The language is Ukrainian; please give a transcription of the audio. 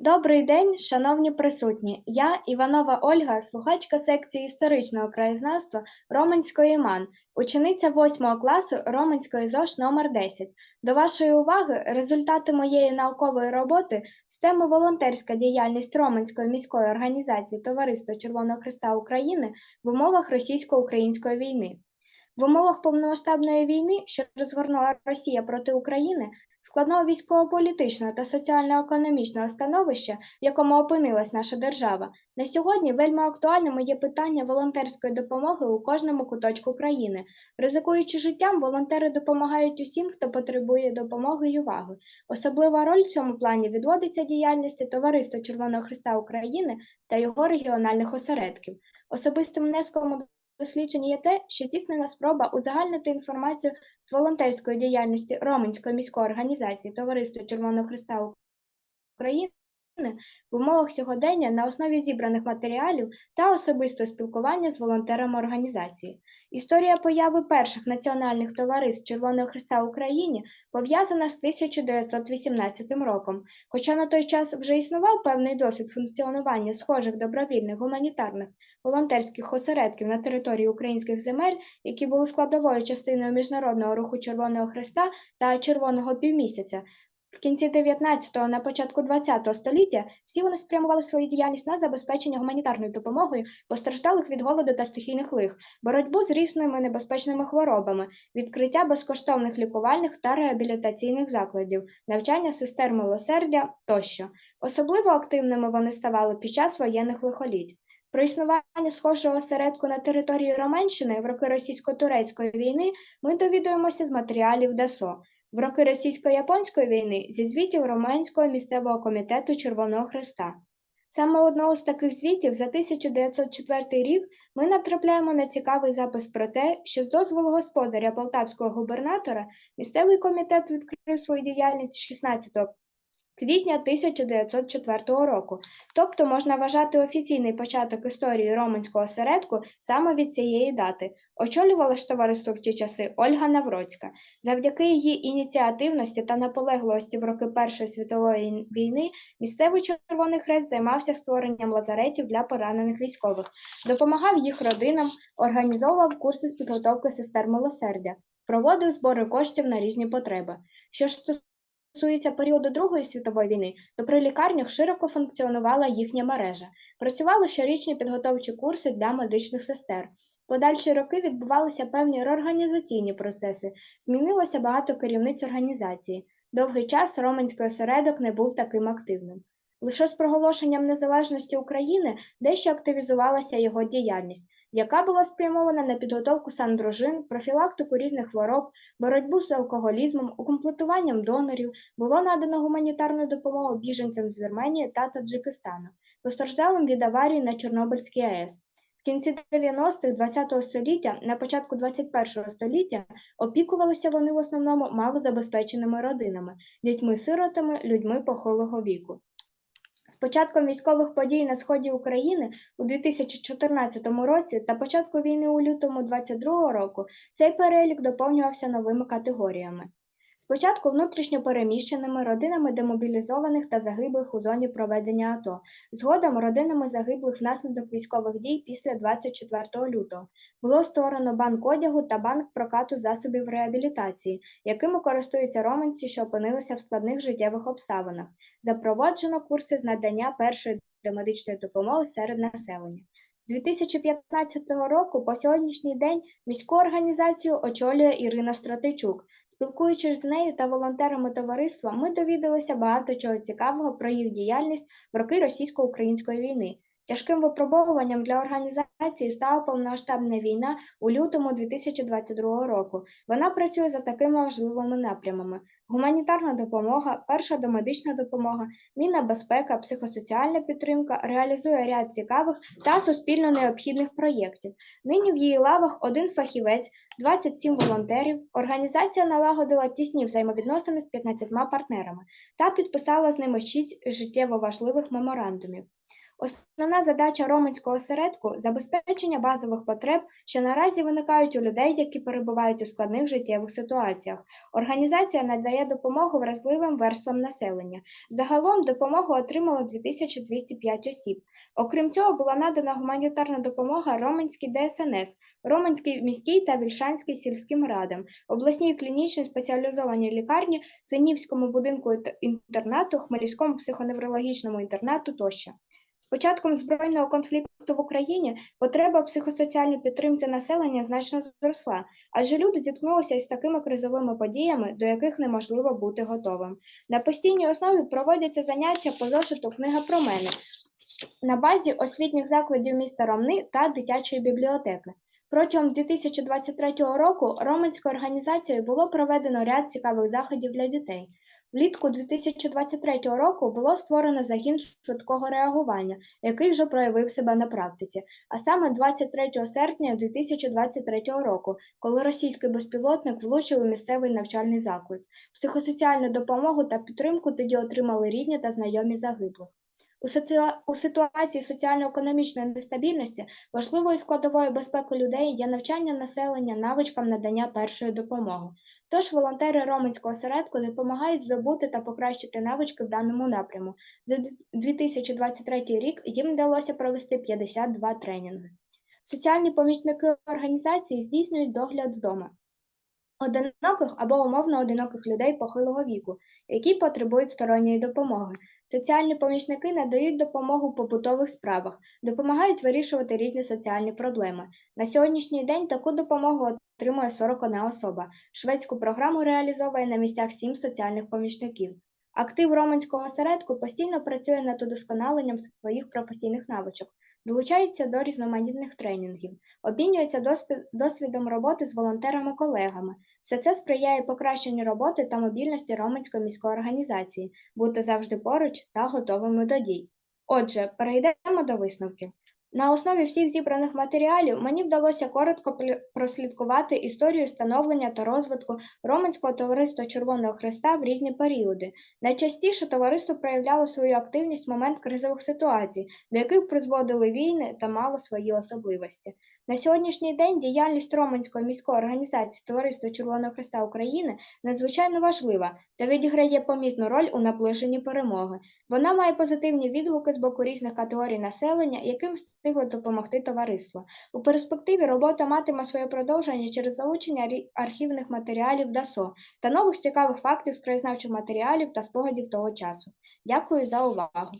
Добрий день, шановні присутні. Я Іванова Ольга, слухачка секції історичного краєзнавства Роменської МАН, учениця 8 класу Роменської ЗОШ номер 10. До вашої уваги результати моєї наукової роботи з теми волонтерська діяльність Роменської міської організації Товариства Червоного Христа України в умовах російсько-української війни. В умовах повномасштабної війни, що розгорнула Росія проти України, складного військово-політичного та соціально-економічного становища, в якому опинилась наша держава, на сьогодні вельми актуальними є питання волонтерської допомоги у кожному куточку країни. Ризикуючи життям, волонтери допомагають усім, хто потребує допомоги й уваги. Особлива роль в цьому плані відводиться діяльності Товариства Червоного Христа України та його регіональних осередків. Особистим внеском дослідження є те, що здійснена спроба узагальнити інформацію з волонтерської діяльності Роменської міської організації Товариства Червоного Христа України в умовах сьогодення на основі зібраних матеріалів та особистого спілкування з волонтерами організації. Історія появи перших національних товариств Червоного Христа в Україні пов'язана з 1918 роком. Хоча на той час вже існував певний досвід функціонування схожих добровільних гуманітарних волонтерських осередків на території українських земель, які були складовою частиною міжнародного руху Червоного Христа та Червоного півмісяця. В кінці 19-го, на початку 20-го століття всі вони спрямували свою діяльність на забезпечення гуманітарною допомогою постраждалих від голоду та стихійних лих, боротьбу з різними небезпечними хворобами, відкриття безкоштовних лікувальних та реабілітаційних закладів, навчання сестер милосердя тощо. Особливо активними вони ставали під час воєнних лихоліть. Про існування схожого осередку на території Роменщини в роки російсько-турецької війни ми довідуємося з матеріалів ДАСО. В роки російсько-японської війни зі звітів Романського місцевого комітету Червоного Христа. Саме одного з таких звітів за 1904 рік ми натрапляємо на цікавий запис про те, що з дозволу господаря полтавського губернатора місцевий комітет відкрив свою діяльність 16 квітня 1904 року. Тобто можна вважати офіційний початок історії Романського осередку саме від цієї дати. Очолювала ж товариство в ті часи Ольга Навроцька. Завдяки її ініціативності та наполегливості в роки Першої світової війни місцевий Червоний Хрест займався створенням лазаретів для поранених військових, допомагав їх родинам, організовував курси з підготовки сестер милосердя, проводив збори коштів на різні потреби. Що ж стосується періоду Другої світової війни, то при лікарнях широко функціонувала їхня мережа. Працювали щорічні підготовчі курси для медичних сестер. Подальші роки відбувалися певні реорганізаційні процеси, змінилося багато керівниць організації. Довгий час Роменський осередок не був таким активним. Лише з проголошенням незалежності України дещо активізувалася його діяльність, яка була спрямована на підготовку сандружин, профілактику різних хвороб, боротьбу з алкоголізмом, укомплектуванням донорів, було надано гуманітарну допомогу біженцям з Вірменії та Таджикистану, постраждалим від аварії на Чорнобильській АЕС. В кінці 90-х ХХ століття, на початку 21-го століття опікувалися вони в основному малозабезпеченими родинами, дітьми-сиротами, людьми похилого віку. Початком військових подій на сході України у 2014 році та початку війни у лютому 2022 року цей перелік доповнювався новими категоріями. Спочатку внутрішньо переміщеними родинами демобілізованих та загиблих у зоні проведення АТО, згодом родинами загиблих внаслідок військових дій після 24 лютого. Було створено банк одягу та банк прокату засобів реабілітації, якими користуються роменці, що опинилися в складних життєвих обставинах. Запроваджено курси з надання першої домедичної допомоги серед населення. З 2015 року по сьогоднішній день міську організацію очолює Ірина Стратичук. Спілкуючись з нею та волонтерами товариства, ми довідалися багато чого цікавого про їх діяльність в роки російсько-української війни. Тяжким випробовуванням для організації стала повномасштабна війна у лютому 2022 року. Вона працює за такими важливими напрямами: гуманітарна допомога, перша домедична допомога, мінна безпека, психосоціальна підтримка, реалізує ряд цікавих та суспільно необхідних проєктів. Нині в її лавах один фахівець, 27 волонтерів. Організація налагодила тісні взаємовідносини з 15 партнерами та підписала з ними 6 життєво важливих меморандумів. Основна задача Роменського осередку забезпечення базових потреб, що наразі виникають у людей, які перебувають у складних життєвих ситуаціях. Організація надає допомогу вразливим верствам населення. Загалом допомогу отримало 2205 осіб. Окрім цього, була надана гуманітарна допомога Роменській ДСНС, Роменській міській та Вільшанській сільським радам, обласній клінічній спеціалізованій лікарні, Синівському будинку інтернату, Хмельницькому психоневрологічному інтернату тощо. Початком збройного конфлікту в Україні потреба в психосоціальній підтримці населення значно зросла, адже люди зіткнулися із такими кризовими подіями, до яких неможливо бути готовим. На постійній основі проводяться заняття по зошиту Книга про мене на базі освітніх закладів міста Ромни та дитячої бібліотеки. Протягом 2023 року Роменською організацією було проведено ряд цікавих заходів для дітей. Влітку 2023 року було створено загін швидкого реагування, який вже проявив себе на практиці, а саме 23 серпня 2023 року, коли російський безпілотник влучив у місцевий навчальний заклад. Психосоціальну допомогу та підтримку тоді отримали рідні та знайомі загиблих. У, ситуації соціально-економічної нестабільності важливою складовою безпеки людей є навчання населення навичкам надання першої допомоги. Тож волонтери Роменського осередку допомагають здобути та покращити навички в даному напряму. За 2023 рік їм вдалося провести 52 тренінги. Соціальні помічники організації здійснюють догляд вдома. Одиноких або умовно одиноких людей похилого віку, які потребують сторонньої допомоги. Соціальні помічники надають допомогу в побутових справах, допомагають вирішувати різні соціальні проблеми. На сьогоднішній день таку допомогу отримує 41 особа. Шведську програму реалізовує на місцях 7 соціальних помічників. Актив Роменського осередку постійно працює над удосконаленням своїх професійних навичок, долучається до різноманітних тренінгів, обмінюється досвідом роботи з волонтерами-колегами. Все це сприяє покращенню роботи та мобільності Роменської міської організації, бути завжди поруч та готовими до дій. Отже, перейдемо до висновків. На основі всіх зібраних матеріалів мені вдалося коротко прослідкувати історію становлення та розвитку Романського товариства Червоного Хреста в різні періоди. Найчастіше товариство проявляло свою активність в момент кризових ситуацій, до яких призводили війни та мало свої особливості. На сьогоднішній день діяльність Роменської міської організації Товариства Червоного Хреста України надзвичайно важлива та відіграє помітну роль у наближенні перемоги. Вона має позитивні відгуки з боку різних категорій населення, яким встигло допомогти товариство. У перспективі робота матиме своє продовження через залучення архівних матеріалів ДАСО та нових цікавих фактів з краєзнавчих матеріалів та спогадів того часу. Дякую за увагу.